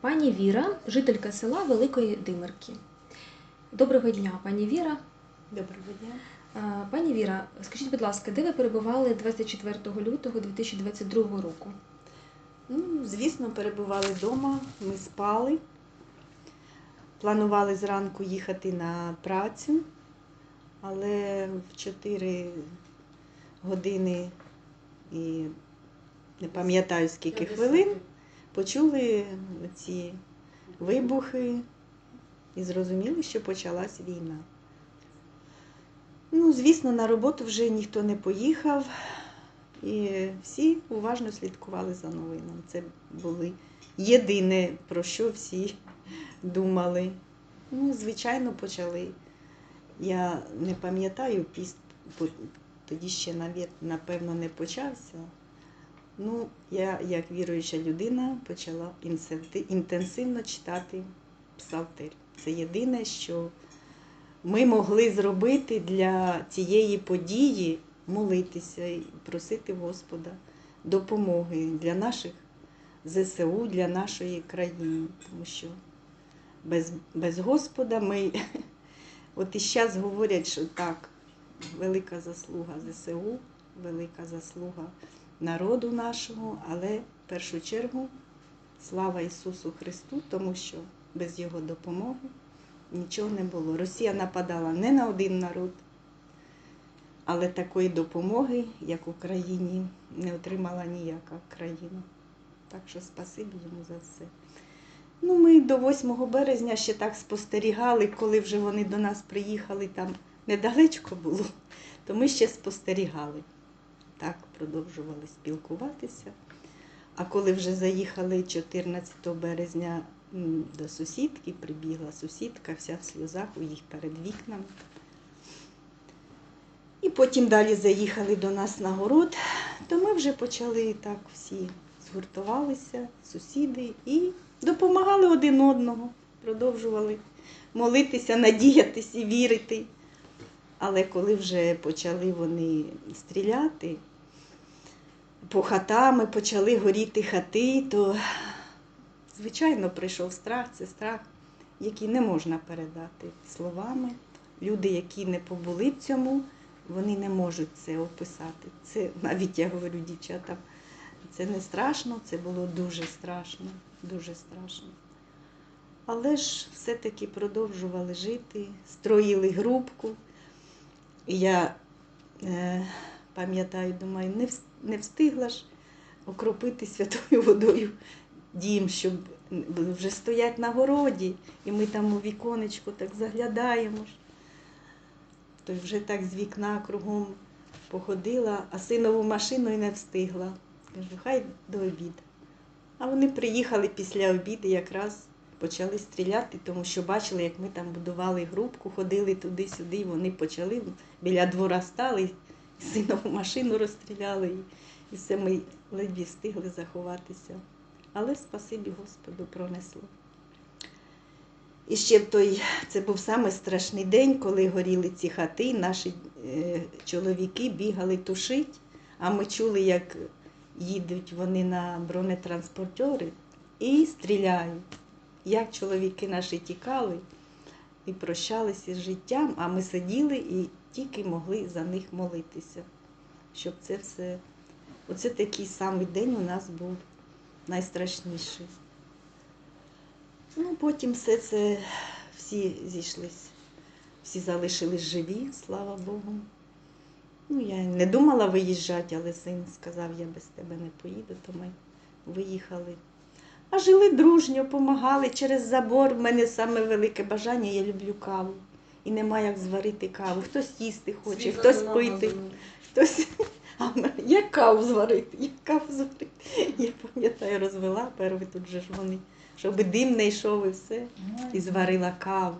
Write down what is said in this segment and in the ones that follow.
Пані Віра, жителька села Великої Димирки. Доброго дня, пані Віра. Доброго дня. Е, Пані Віра, скажіть, будь ласка, де ви перебували 24 лютого 2022 року? Ну, звісно, перебували вдома, ми спали. Планували зранку їхати на працю, але в 4 години і не пам'ятаю скільки хвилин почули ці вибухи і зрозуміли, що почалась війна. Ну, звісно, на роботу вже ніхто не поїхав, і всі уважно слідкували за новинами. Це були єдине, про що всі думали. Ну, звичайно, почали. Я не пам'ятаю, піст тоді ще напевно не почався. Ну, я, як віруюча людина, почала інтенсивно читати псалтир. Це єдине, що ми могли зробити для цієї події молитися і просити Господа допомоги для наших ЗСУ, для нашої країни. Тому що без, без Господа ми, от і зараз говорять, що так, велика заслуга ЗСУ, велика заслуга народу нашого, але в першу чергу слава Ісусу Христу, тому що без Його допомоги нічого не було. Росія нападала не на один народ, але такої допомоги, як Україні, не отримала ніяка країна. Так що спасибі йому за все. Ну, ми до 8 березня ще так спостерігали, коли вже вони до нас приїхали, там недалечко було, то ми ще спостерігали. Так, продовжували спілкуватися. А коли вже заїхали 14 березня до сусідки, прибігла сусідка, вся в сльозах у їх перед вікнами. І потім далі заїхали до нас на город, то ми вже почали так всі згуртувалися, сусіди, і допомагали один одного, продовжували молитися, надіятися вірити. Але коли вже почали вони стріляти, по хатами почали горіти хати, то, звичайно, прийшов страх, це страх, який не можна передати словами. Люди, які не побули в цьому, вони не можуть це описати. Це навіть я говорю дівчатам, це не страшно, це було дуже страшно, дуже страшно. Але ж все-таки продовжували жити, строїли групку. Я е, пам'ятаю, думаю, не, не встигла ж окропити святою водою дім, щоб вже стоять на городі, і ми там у віконечко так заглядаємо. ж. То вже так з вікна кругом походила, а синову машину і не встигла. Кажу, хай до обіду. А вони приїхали після обіду, якраз почали стріляти, тому що бачили, як ми там будували групку, ходили туди-сюди, і вони почали біля двора стали, синову машину розстріляли, і, і все ми ледві встигли заховатися. Але спасибі Господу пронесло. І ще в той, це був самий страшний день, коли горіли ці хати, наші е, чоловіки бігали тушить, а ми чули, як їдуть вони на бронетранспортери і стріляють. Як чоловіки наші тікали і прощалися з життям, а ми сиділи і тільки могли за них молитися, щоб це все. Оце такий самий день у нас був найстрашніший. Ну, потім все це всі зійшлись, всі залишились живі, слава Богу. Ну, я не думала виїжджати, але син сказав, я без тебе не поїду, то ми виїхали. А жили дружньо, помагали через забор. У мене саме велике бажання, я люблю каву. І нема як зварити каву. Хтось їсти хоче, хтось пити, хтось. А як каву зварити, як каву зварити. Я пам'ятаю, розвела перший тут же ж вони, щоб дим не йшов і все. І зварила каву.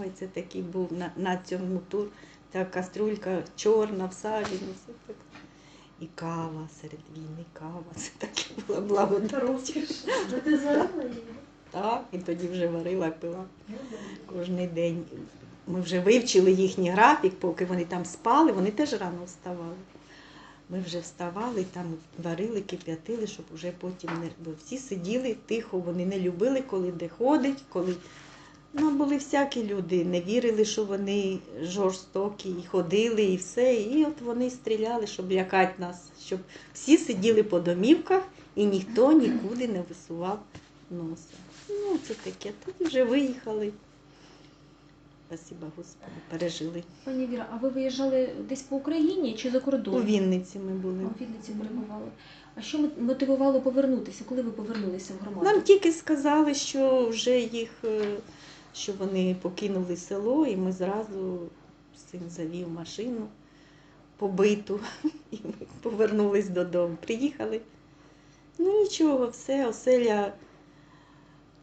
Ой, це такий був на, на цьому тур. Та каструлька чорна, всаджена, все так. І кава серед війни, кава. Це таке була благодарність. Ну, ти зварила її? Так, і тоді вже варила, пила кожен день. Ми вже вивчили їхній графік, поки вони там спали, вони теж рано вставали. Ми вже вставали, там варили, кип'ятили, щоб вже потім не. Бо всі сиділи тихо, вони не любили, коли де ходить, коли. Ну, були всякі люди, не вірили, що вони жорстокі, і ходили, і все. І от вони стріляли, щоб лякати нас, щоб всі сиділи по домівках і ніхто нікуди не висував носа. Ну, це таке. Тоді вже виїхали. Спасіба Господу, пережили. Пані Віра, а ви виїжджали десь по Україні чи за кордон? У Вінниці ми були. У Вінниці перебували. А що мотивувало повернутися? Коли ви повернулися в громаду? Нам тільки сказали, що вже їх, е, що вони покинули село, і ми зразу син завів машину побиту, і ми повернулись додому. Приїхали. Ну нічого, все, оселя.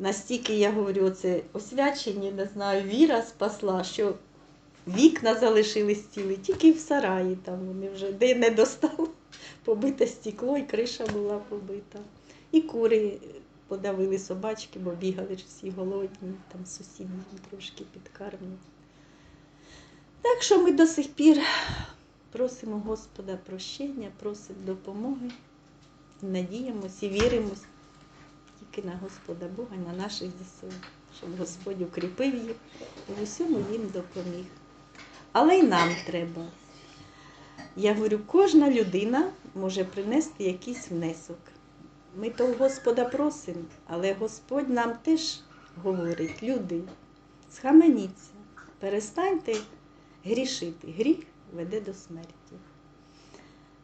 Настільки я говорю, це освячені, не знаю, віра спасла, що вікна залишились цілі, тільки в сараї там вони вже де не достали. Побите стекло і криша була побита. І кури подавили собачки, бо бігали ж всі голодні, там сусіди трошки підкармлюють. Так що ми до сих пір просимо Господа прощення, просимо допомоги, надіємось і віримось тільки на Господа Бога, на наших ЗСУ, щоб Господь укріпив їх і в усьому їм допоміг. Але й нам треба. Я говорю, кожна людина може принести якийсь внесок. Ми то у Господа просимо, але Господь нам теж говорить, люди, схаменіться, перестаньте грішити. Гріх веде до смерті.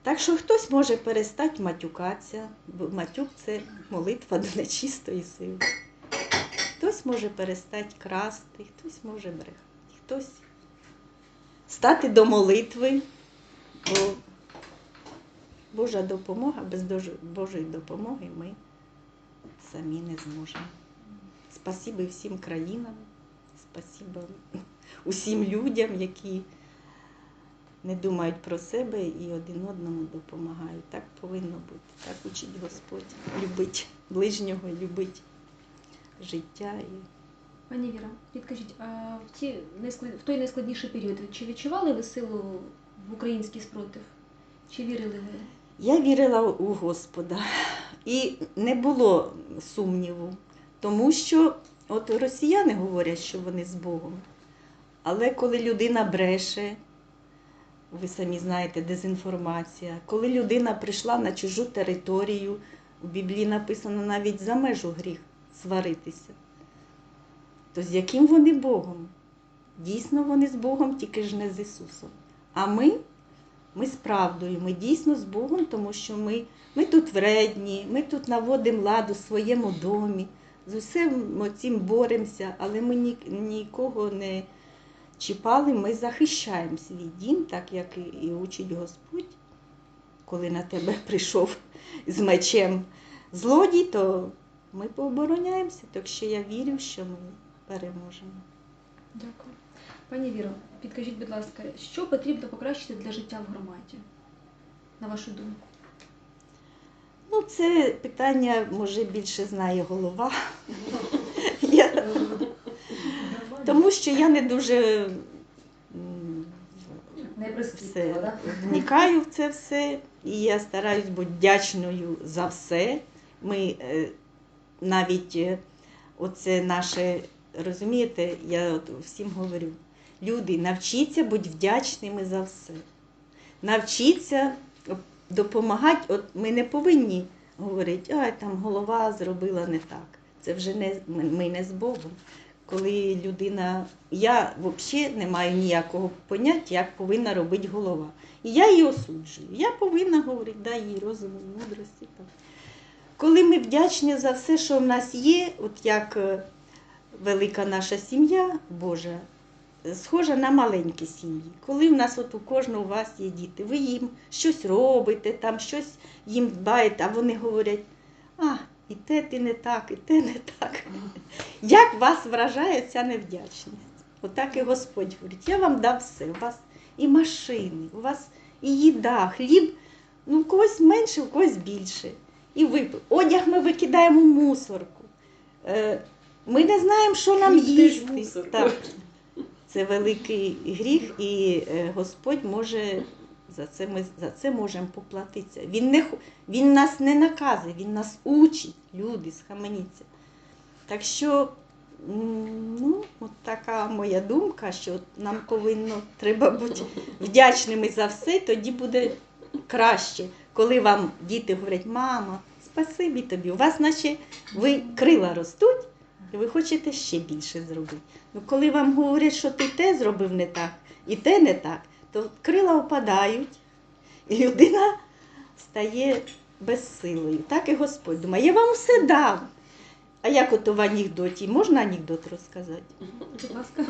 Так що хтось може перестати матюкатися, бо матюк це молитва до нечистої сили. Хтось може перестати красти, хтось може брехати, хтось стати до молитви, бо Божа допомога, без Божої допомоги ми самі не зможемо. Спасибо всім країнам, спасибо усім людям, які не думають про себе і один одному допомагають. Так повинно бути. Так учить Господь. Любить ближнього, любить життя. І... Пані Віра, підкажіть, а в, ті в той найскладніший період чи відчували ви силу в український спротив? Чи вірили ви? Я вірила у Господа і не було сумніву, тому що от росіяни говорять, що вони з Богом. Але коли людина бреше, ви самі знаєте, дезінформація, коли людина прийшла на чужу територію, у Біблії написано навіть за межу гріх сваритися, то з яким вони Богом? Дійсно, вони з Богом, тільки ж не з Ісусом. А ми? Ми з правдою, ми дійсно з Богом, тому що ми, ми тут вредні, ми тут наводимо ладу в своєму домі, з усім цим боремося, але ми ні, нікого не чіпали, ми захищаємо свій дім, так як і, учить Господь. Коли на тебе прийшов з мечем злодій, то ми пообороняємося, так що я вірю, що ми переможемо. Дякую. Пані Віро, підкажіть, будь ласка, що потрібно покращити для життя в громаді? На вашу думку? Ну, це питання, може, більше знає голова. Тому що я не дуже Не все вникаю в це все, і я стараюсь бути вдячною за все. Ми е, навіть е, оце наше, розумієте, я от всім говорю, люди, навчіться бути вдячними за все. Навчіться допомагати. От ми не повинні говорити, ай, там голова зробила не так. Це вже не ми не з Богом. Коли людина, я взагалі не маю ніякого поняття, як повинна робити голова. І я її осуджую. Я повинна говорити, дай їй розуму, мудрості. Коли ми вдячні за все, що в нас є, от як е, велика наша сім'я Божа, схожа на маленькі сім'ї. Коли в нас от у кожного у вас є діти, ви їм щось робите, там щось їм дбаєте, а вони говорять, а, і те ти не так, і те не так. Як вас вражає ця невдячність? Отак і Господь говорить, я вам дав все, у вас і машини, у вас і їда, хліб, ну, у когось менше, у когось більше. І ви, одяг ми викидаємо в мусорку. Е, Ми не знаємо, що нам їсти. Так. Це великий гріх, і е, Господь може За це ми за це можемо поплатитися. Він, не, він нас не наказує, він нас учить, люди, схаменіться. Так що, ну, от така моя думка, що нам повинно треба бути вдячними за все, тоді буде краще, коли вам діти говорять, мама, спасибі тобі, у вас наче ви крила ростуть, і ви хочете ще більше зробити. Ну, коли вам говорять, що ти те зробив не так, і те не так, то крила опадають, і людина стає безсилою. Так і Господь думає, я вам все дав. А як ото в анекдоті, можна анекдот розказати? Будь ласка.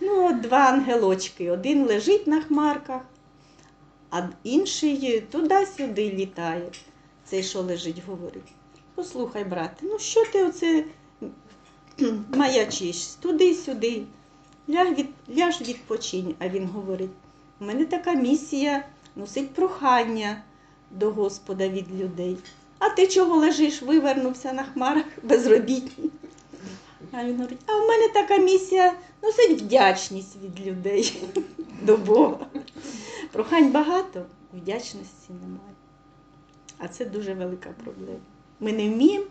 Ну, от два ангелочки. Один лежить на хмарках, а інший туди-сюди літає. Цей, що лежить, говорить. Послухай, брате, ну що ти оце маячиш туди-сюди? Ляг від, ляж відпочинь. А він говорить: у мене така місія носить прохання до Господа від людей. А ти чого лежиш, вивернувся на хмарах безробітний? А він говорить, а в мене така місія носить вдячність від людей до Бога. Прохань багато, вдячності немає. А це дуже велика проблема. Ми не вміємо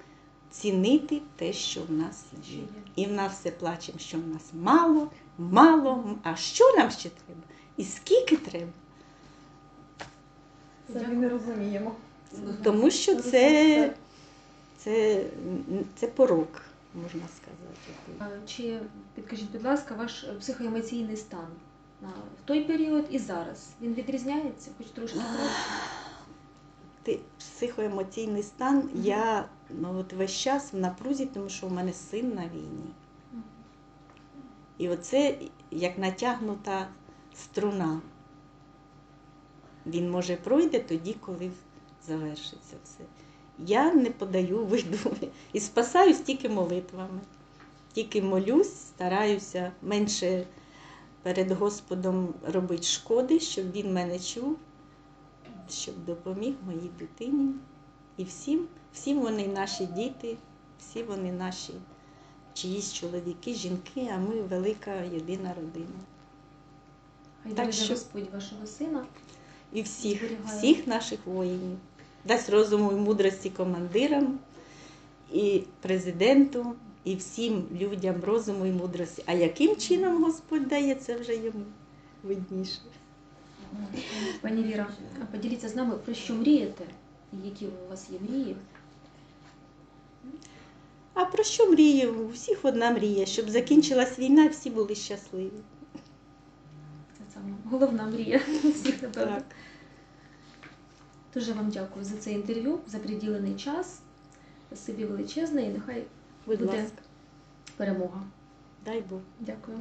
цінити те, що в нас є. І в нас все плачемо, що в нас мало, мало, а що нам ще треба? І скільки треба? Самі не розуміємо. Тому що це, це, це порок, можна сказати. Чи підкажіть, будь ласка, ваш психоемоційний стан в той період і зараз? Він відрізняється, хоч трошки краще? Психоемоційний стан, я ну, от весь час в напрузі, тому що у мене син на війні. І оце як натягнута струна. Він може пройде тоді, коли завершиться все. Я не подаю виду і спасаюсь тільки молитвами. Тільки молюсь, стараюся менше перед Господом робити шкоди, щоб він мене чув, щоб допоміг моїй дитині. І всім, всім вони наші діти, всі вони наші чиїсь чоловіки, жінки, а ми велика єдина родина. Хай Так що- Господь вашого сина. І всіх, Зберігає. всіх наших воїнів. Дасть розуму і мудрості командирам, і президенту, і всім людям розуму і мудрості. А яким чином Господь дає, це вже йому видніше. Пані Віра, поділіться з нами, про що мрієте? Які у вас є мрії? А про що мрію? У всіх одна мрія, щоб закінчилась війна і всі були щасливі. Це саме головна мрія всіх напевно. Так. Дуже вам дякую за це інтерв'ю, за приділений час. Спасибі величезне і нехай Будь Буде. ласка, перемога. дай Бог. Дякую.